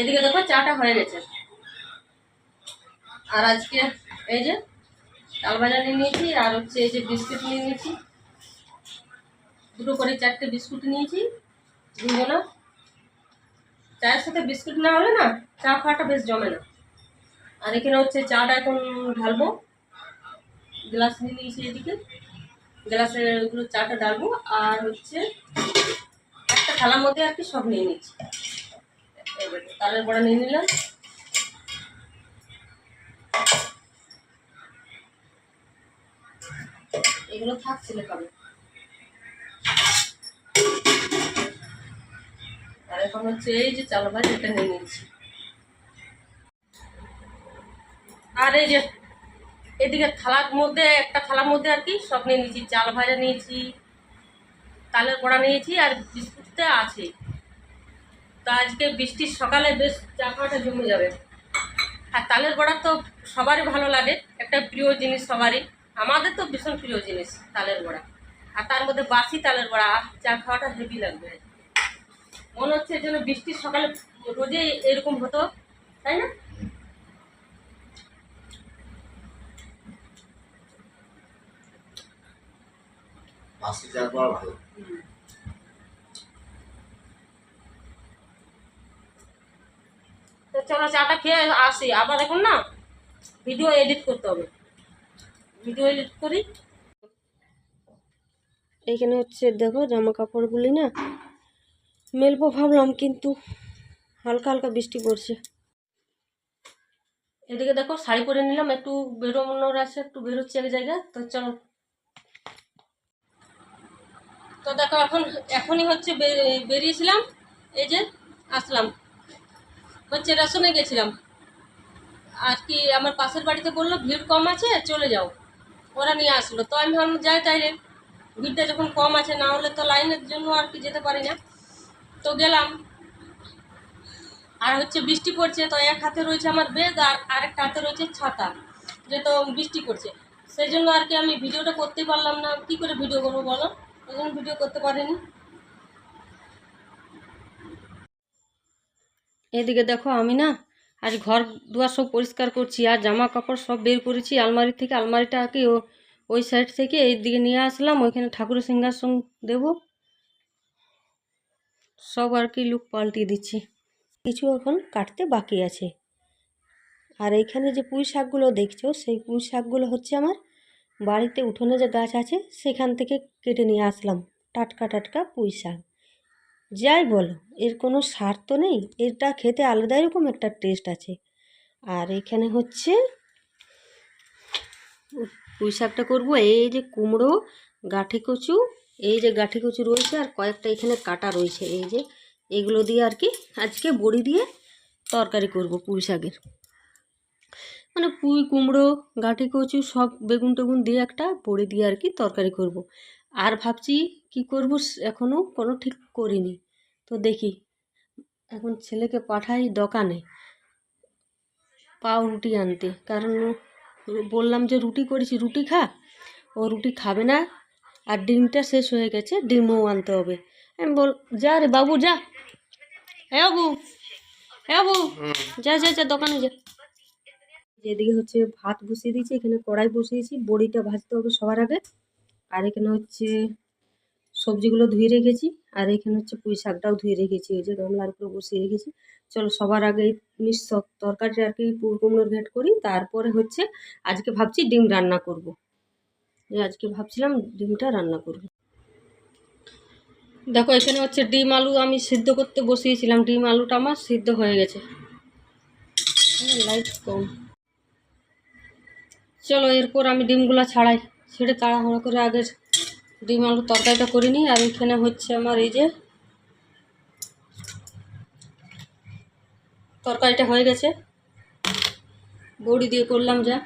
এদিকে দেখো চাটা হয়ে গেছে। আর আজকে এই যে চাল নিয়ে নিয়েছি, আর হচ্ছে এই যে বিস্কুট নিয়ে নিয়েছি। দুটো করে চারটে বিস্কুট নিয়েছি দুজনা চায়ের সাথে বিস্কুট না হলে না চা খাওয়াটা বেশ জমে না। আর এখানে হচ্ছে চাটা এখন ঢালবো। গ্লাস নিয়ে নিয়েছি এদিকে। গ্লাসে ওগুলো চাটা ডালবো আর হচ্ছে একটা থালার মধ্যে আর কি সব নিয়ে নিচ্ছি। তালের বড়া নিয়ে নিলাম। এগুলো থাকছিল কবে আর এখন হচ্ছে এই যে চাল ভাজা, এটা নিয়ে নিচ্ছি। আর এই যে এদিকে থালার মধ্যে, একটা থালার মধ্যে আর কি সব নিয়ে নিয়েছি, চাল ভাজা নিয়েছি, তালের বড়া নিয়েছি, আর বিস্কুটটা আছে। তা আজকে বৃষ্টির সকালে বেশ চা খাওয়াটা জমে যাবে। আর তালের বড়া তো সবারই ভালো লাগে একটা প্রিয় জিনিস সবারই। আমাদের তো ভীষণ প্রিয় জিনিস তালের বড়া। আর তার মধ্যে বাসি তালের বড়া চা খাওয়াটা হেভি লাগবে। মনে হচ্ছে যেন বৃষ্টির সকালে রোজেই এরকম হতো তাই না? বাসি চাল করা ভালো। তো চলো চাটা খেয়ে আসি। আবার এখন না ভিডিও এডিট করতে হবে। ভিডিও এডিট করি। এইখানে হচ্ছে দেখো জামা কাপড়গুলি না মেলবো ভাবলাম কিন্তু হালকা হালকা বৃষ্টি পড়ছে। এদিকে দেখো শাড়ি পরে নিলাম একটু বেরোনোর আছে একটু বেরোচ্ছে এক জায়গায়। তো চলো। তো দেখো এখন এখনই হচ্ছে বেরিয়েছিলাম এই যে আসলাম। হচ্ছে রেশনে গেছিলাম। আর কি আমার পাশের বাড়িতে বলল, ভিড় কম আছে, চলে যাও। ওরা নিয়ে আসলো। তো আমি ভাবলাম, যাই তাইলে, ভিড়টা যখন কম আছে, না হলে তো লাইনের জন্য আর কি যেতে পারি না। তো গেলাম। আর হচ্ছে বৃষ্টি পড়ছে, তো এক হাতে রয়েছে আমার বেগ আর আরেকটা হাতে রয়েছে ছাতা, যে তো বৃষ্টি পড়ছে। সেই জন্য আর কি আমি ভিডিওটা করতে পারলাম না। কি করে ভিডিও করব বলো? ওই জন্য ভিডিও করতে পারিনি। এদিকে দেখো আমি না আজ ঘর দুয়ার সব পরিষ্কার করছি, আর জামা কাপড় সব বের করেছি, আলমারি থেকে আলমারিটা আর কি ও- ওই সাইড থেকে এই দিকে নিয়ে আসলাম, ওইখানে ঠাকুরের সিংহাসন দেব। সব আর কি লুক পাল্টিয়ে দিচ্ছি। কিছু এখন কাটতে বাকি আছে। আর এইখানে যে পুঁই শাকগুলো দেখছ, সেই পুঁই শাকগুলো হচ্ছে আমার বাড়িতে উঠোনে যে গাছ আছে, সেখান থেকে কেটে নিয়ে আসলাম। টাটকা টাটকা পুঁই শাক। যাই বলো, এর কোনো সার তো নেই? এটা খেতে আলাদাই রকম একটা টেস্ট আছে। আর এখানে হচ্ছে পুঁই শাকটা করব, এই যে কুমড়ো, গাঠি কচু, এই যে গাঠি কচু রয়েছে, আর কয়েকটা এখানে কাটা রয়েছে, এই যে এগুলো দিয়ে আর কি আজকে বড়ি দিয়ে তরকারি করব পুঁই শাকের। মানে পুঁই, কুমড়ো, গাঠি কচু সব বেগুন টেগুন দিয়ে একটা বড়ি দিয়ে আর কি তরকারি করব। আর ভাবছি কি করব এখনও কোনো ঠিক করিনি। তো দেখি, এখন ছেলেকে পাঠাই দোকানে পাউরুটি আনতে। কারণ বললাম যে রুটি করেছি, রুটি খা। ও রুটি খাবে না আর ডিমটা শেষ হয়ে গেছে, ডিমও আনতে হবে। আমি বল, যা রে বাবু, যা। হ্যাঁ বাবু হ্যাঁ বাবু, যা যা যা, দোকানে যা। যেদিকে হচ্ছে ভাত বসিয়ে দিয়েছি, এখানে কড়াই বসিয়েছি, বড়িটা ভাজতে হবে সবার আগে। আর এখানে হচ্ছে সবজিগুলো ধুয়ে রেখেছি, আর এখানে হচ্ছে পুঁই শাকটাও ধুয়ে রেখেছি, এই যে গামলার উপরে বসিয়ে রেখেছি। চলো সবার আগে এই মিশ্র তরকারিটা আর কি কুমড়োর ঘেট করি, তারপরে হচ্ছে আজকে ভাবছি ডিম রান্না করব। আজকে ভাবছিলাম ডিমটা রান্না করব। দেখো এখানে হচ্ছে ডিম আলু আমি সিদ্ধ করতে বসিয়েছিলাম, ডিম আলুটা আমার সিদ্ধ হয়ে গেছে। লাইট কম। চলো এরপর আমি ডিমগুলো ছাড়াই। ছেড়ে তাড়াহুড়ো করে আগের ডিম আলু তরকারিটা করে নিই, আর এখানে হচ্ছে আমার এই যে তরকারিটা হয়ে গেছে। বড়ি দিয়ে করলাম যা।